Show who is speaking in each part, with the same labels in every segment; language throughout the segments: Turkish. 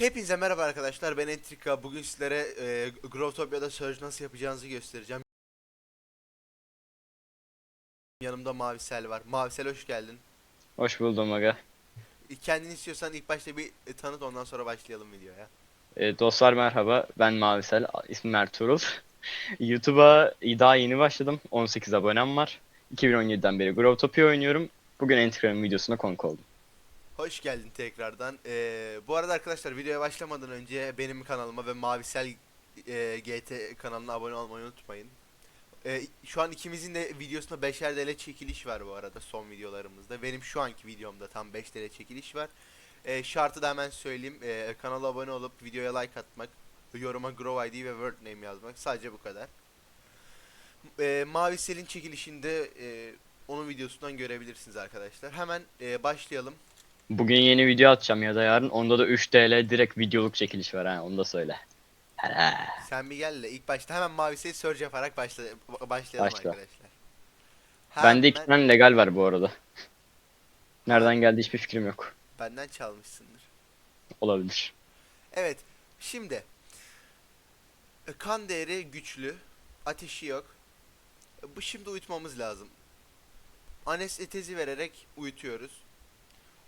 Speaker 1: Hepinize merhaba arkadaşlar ben Entrika bugün sizlere e, Growtopia'da Surge nasıl yapacağınızı göstereceğim Yanımda Mavisel var Mavisel hoş geldin
Speaker 2: Hoş buldum aga.
Speaker 1: E, Kendini istiyorsan ilk başta bir e, tanıt ondan sonra başlayalım videoya
Speaker 2: Ee, dostlar merhaba. Ben Mavisel. İsmim Ertuğrul. YouTube'a daha yeni başladım. 18 abonem var. 2017'den beri Growtopia oynuyorum. Bugün Entrika'nın videosuna konuk oldum.
Speaker 1: Hoş geldin tekrardan E, Bu arada arkadaşlar videoya başlamadan önce benim kanalıma ve Mavisel e, GT kanalına abone olmayı unutmayın E, Şu an ikimizin de videosunda 5'er TL çekiliş var bu arada son videolarımızda Benim şu anki videomda tam 5 TL çekiliş var E, şartı da hemen söyleyeyim. E, kanala abone olup videoya like atmak, yoruma Grow ID ve Word Name yazmak. Sadece bu kadar. E, Mavi Sel'in çekilişinde e, onun videosundan görebilirsiniz arkadaşlar. Hemen e, başlayalım.
Speaker 2: Bugün yeni video atacağım ya da yarın. Onda da 3 TL direkt videoluk çekiliş var ha. Onu da söyle.
Speaker 1: Sen bir gel de ilk başta hemen Mavi Sel'i search yaparak başla, başlayalım
Speaker 2: Başla.
Speaker 1: arkadaşlar.
Speaker 2: Bende iki
Speaker 1: Hemen-
Speaker 2: tane legal var bu arada. Nereden geldi hiçbir fikrim yok.
Speaker 1: Benden çalmışsındır.
Speaker 2: Olabilir.
Speaker 1: Evet. Şimdi e, kan değeri güçlü. Ateşi yok. E, Bu şimdi uyutmamız lazım. Anestetezi vererek uyutuyoruz.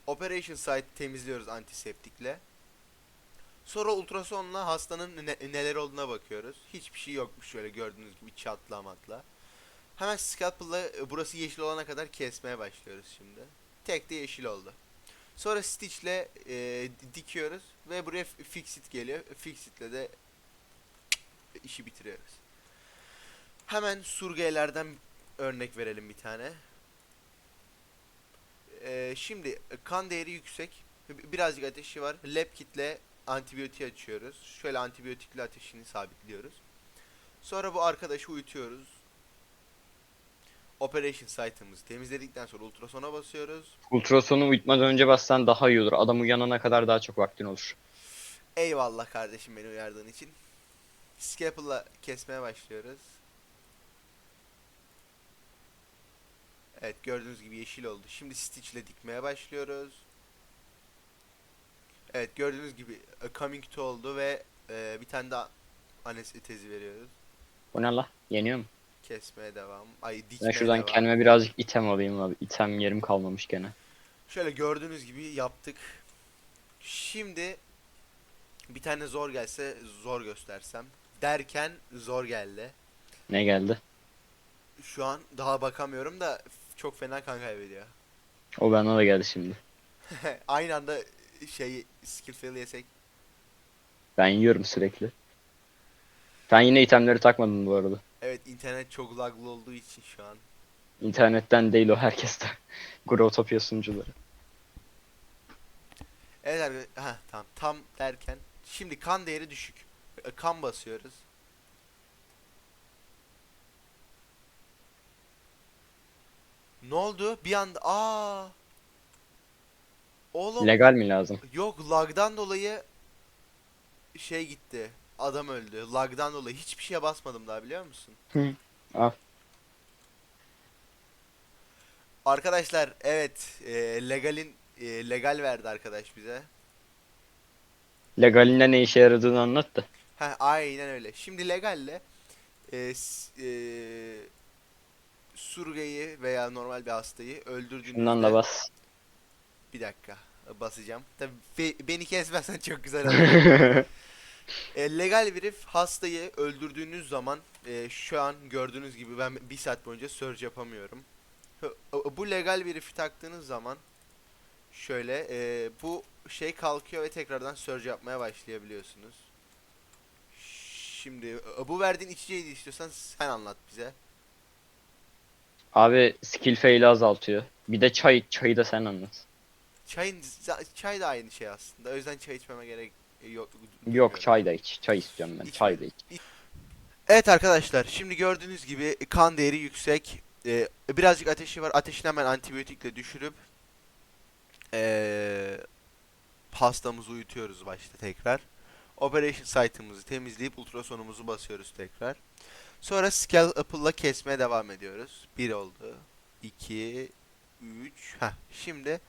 Speaker 1: Operation site temizliyoruz antiseptikle. Sonra ultrasonla hastanın ne- neler olduğuna bakıyoruz. Hiçbir şey yokmuş şöyle gördüğünüz gibi çatla matla. Hemen scalpel'la e, burası yeşil olana kadar kesmeye başlıyoruz şimdi. Tek de yeşil oldu. Sonra stitch'le e, dikiyoruz ve buraya fixit geliyor. Fixit'le de işi bitiriyoruz. Hemen surgeylerden örnek verelim bir tane. E, şimdi kan değeri yüksek. bi- Birazcık ateşi var. Lab kitle antibiyotik açıyoruz. Şöyle antibiyotikle ateşini sabitliyoruz. Sonra bu arkadaşı uyutuyoruz. Operation site'ımızı temizledikten sonra ultrasona basıyoruz.
Speaker 2: Ultrasonu uyutmadan önce bassan daha iyi olur. Adam uyanana kadar daha çok vaktin olur.
Speaker 1: Eyvallah kardeşim beni uyardığın için. Scalpel'la kesmeye başlıyoruz. Evet gördüğünüz gibi yeşil oldu. Şimdi Stitch ile dikmeye başlıyoruz. Evet gördüğünüz gibi e, coming to oldu ve e, bir tane daha anestezi veriyoruz.
Speaker 2: Bu ne la? Yeniyor mu?
Speaker 1: Kesmeye devam. Ay dikmeye
Speaker 2: Ben şuradan
Speaker 1: devam.
Speaker 2: kendime birazcık item alayım abi. İtem yerim kalmamış gene.
Speaker 1: Şöyle gördüğünüz gibi yaptık. Şimdi bir tane zor gelse zor göstersem. Derken zor geldi.
Speaker 2: Ne geldi?
Speaker 1: Şu an daha bakamıyorum da çok fena kan kaybediyor.
Speaker 2: O bana da geldi şimdi.
Speaker 1: Aynı anda şey skill fail yesek.
Speaker 2: Ben yiyorum sürekli. Ben yine itemleri takmadım bu arada.
Speaker 1: Evet internet çok laglı olduğu için şu an.
Speaker 2: İnternetten değil o herkesten. Growtopia sunucuları.
Speaker 1: Evet abi ha tamam tam derken şimdi kan değeri düşük. Kan basıyoruz. Ne oldu? Bir anda aa Oğlum
Speaker 2: Legal mi lazım?
Speaker 1: Yok lagdan dolayı şey gitti. Adam öldü. Lagdan dolayı hiçbir şeye basmadım daha biliyor musun?
Speaker 2: Hı. Al.
Speaker 1: Arkadaşlar evet e, legalin e, legal verdi arkadaş bize.
Speaker 2: Legalinde ne işe yaradığını anlat da.
Speaker 1: Ha aynen öyle. Şimdi legalle e, s- e, surgayı veya normal bir hastayı öldürdüğünüzde
Speaker 2: Şundan da bas.
Speaker 1: bir dakika basacağım. Tabii be- beni kesmezsen çok güzel olur. E, legal bir herif hastayı öldürdüğünüz zaman e, şu an gördüğünüz gibi ben bir saat boyunca surge yapamıyorum. Bu legal bir herifi taktığınız zaman şöyle e, bu şey kalkıyor ve tekrardan surge yapmaya başlayabiliyorsunuz. Şimdi e, bu verdiğin içeceği istiyorsan sen anlat bize.
Speaker 2: Abi skill fail'i azaltıyor. Bir de çay, çayı da sen anlat.
Speaker 1: Çayın çay da aynı şey aslında. O yüzden çay içmeme gerek e, yok.
Speaker 2: Yok çay da iç. Çay istiyorum ben.
Speaker 1: İçme.
Speaker 2: Çay da iç.
Speaker 1: Evet arkadaşlar şimdi gördüğünüz gibi kan değeri yüksek. Ee, birazcık ateşi var. Ateşini hemen antibiyotikle düşürüp ee, hastamızı uyutuyoruz başta tekrar. Operation site'ımızı temizleyip ultrasonumuzu basıyoruz tekrar. Sonra scalpel'la kesmeye devam ediyoruz. 1 oldu. 2 3 Heh, şimdi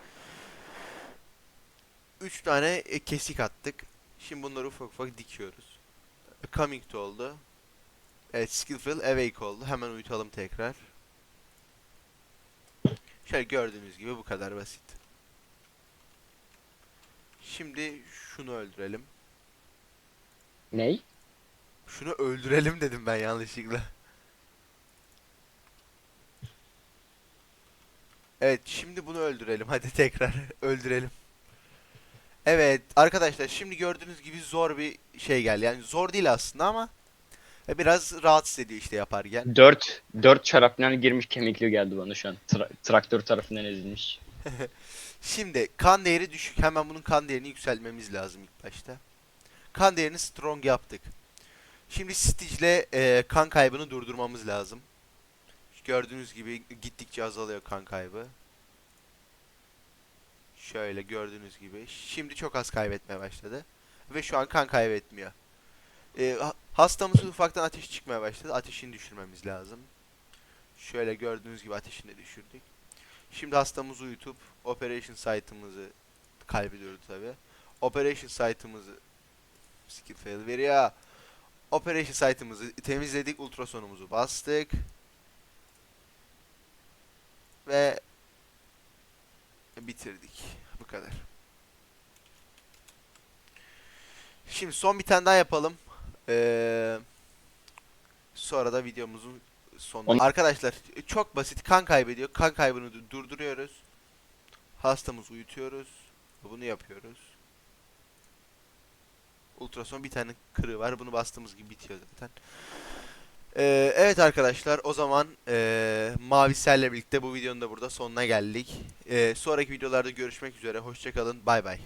Speaker 1: 3 tane e, kesik attık. Şimdi bunları ufak ufak dikiyoruz. Coming to oldu. Evet Skillful Awake oldu. Hemen uyutalım tekrar. Şöyle gördüğünüz gibi bu kadar basit. Şimdi şunu öldürelim.
Speaker 2: Ney?
Speaker 1: Şunu öldürelim dedim ben yanlışlıkla. Evet, şimdi bunu öldürelim. Hadi tekrar öldürelim. Evet, arkadaşlar şimdi gördüğünüz gibi zor bir şey geldi. Yani zor değil aslında ama biraz rahatsız ediyor işte yaparken.
Speaker 2: 4 4 şarapnel girmiş kemikli geldi bana şu an. Tra- traktör tarafından ezilmiş.
Speaker 1: Şimdi kan değeri düşük. Hemen bunun kan değerini yükseltmemiz lazım ilk başta. Kan değerini strong yaptık. Şimdi Stitch'le e, kan kaybını durdurmamız lazım. Gördüğünüz gibi gittikçe azalıyor kan kaybı. Şöyle gördüğünüz gibi. Şimdi çok az kaybetmeye başladı. Ve şu an kan kaybetmiyor. E, ha- hastamızın ufaktan ateş çıkmaya başladı. Ateşini düşürmemiz lazım. Şöyle gördüğünüz gibi ateşini de düşürdük. Şimdi hastamızı uyutup operation site'ımızı kaybediyoruz tabi. Operation site'ımızı skill fail veriyor. Operation site'ımızı temizledik, ultrasonumuzu bastık. Ve bitirdik. Bu kadar. Şimdi son bir tane daha yapalım. Ee, sonra da videomuzun sonuna.
Speaker 2: On-
Speaker 1: Arkadaşlar çok basit. Kan kaybediyor. Kan kaybını du- durduruyoruz. Hastamızı uyutuyoruz. Bunu yapıyoruz. Ultrason bir tane kırığı var. Bunu bastığımız gibi bitiyor zaten. Ee, evet arkadaşlar o zaman ee, Mavisel'le birlikte bu videonun da burada sonuna geldik. Ee, sonraki videolarda görüşmek üzere. Hoşçakalın. Bay bay.